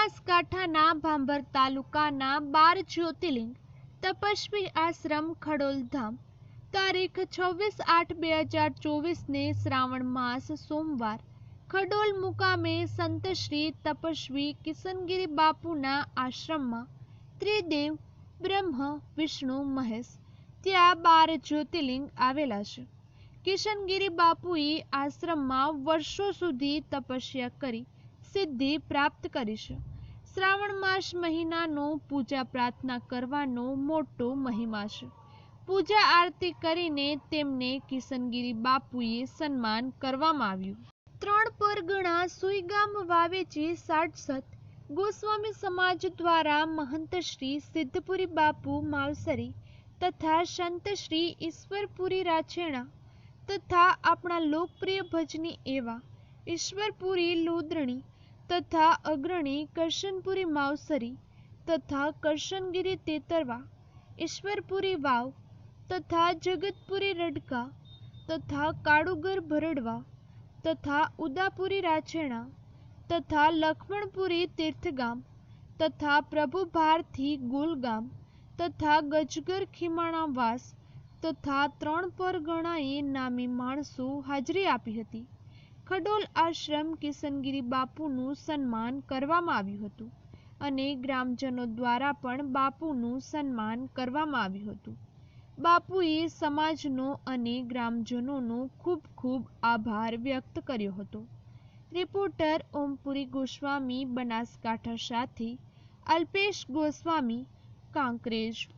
બનાસકાંઠાના ભાંભર તાલુકાના બાર જ્યોતિર્લિંગ, તપસ્વી આશ્રમ, ખડોલધામ. તારીખ છવ્વીસ આઠ બે હજાર ચોવીસને શ્રાવણ માસ સોમવાર, ખડોલ મુકામે સંત તપસ્વી કિશનગીરી બાપુના આશ્રમમાં, ત્રિદેવ, બ્રહ્મ, વિષ્ણુ, મહેશ, ત્યાં બાર જ્યોતિર્લિંગ આવેલા છે. કિશનગીરી બાપુએ આશ્રમમાં વર્ષો સુધી તપસ્યા કરી સિદ્ધિ પ્રાપ્ત કરીશું. શ્રાવણ માસ મહિનાનો પૂજા પ્રાર્થના કરવાનો મોટો મહિમા છે. પૂજા આરતી કરીને તેમને કિશનગીરી બાપુએ સન્માન કરવામાં આવ્યું. ત્રણ પરગણા સુઈગામ વાવેચી સાડસત ગોસ્વામી સમાજ દ્વારા મહંત શ્રી સિદ્ધપુરી બાપુ માવસરી તથા સંત શ્રી ઈશ્વરપુરી રાછેણા તથા આપણા લોકપ્રિય ભજની એવા ઈશ્વરપુરી લોદ્રણી તથા અગ્રણી કરશનપુરી માવસરી તથા કરશનગીરી તેતરવા, ઈશ્વરપુરી વાવ તથા જગતપુરી રડકા તથા કાળુગર ભરડવા તથા ઉદાપુરી રાછેણા તથા લક્ષ્મણપુરી તીર્થગામ તથા પ્રભુ ભારથી ગુલગામ તથા ગજગર ખીમાણા વાસ તથા ત્રણ પરગણાએ નામી માણસો હાજરી આપી હતી. ખડોલ આશ્રમ કિશનગીરી બાપુનું સન્માન કરવામાં આવ્યું હતું અને ગ્રામજનો દ્વારા પણ બાપુનું સન્માન કરવામાં આવ્યું હતું. બાપુએ સમાજનો અને ગ્રામજનોનો ખૂબ ખૂબ આભાર વ્યક્ત કર્યો હતો. રિપોર્ટર ઓમપુરી ગોસ્વામી, બનાસકાંઠા સાથે અલ્પેશ ગોસ્વામી, કાંકરેજ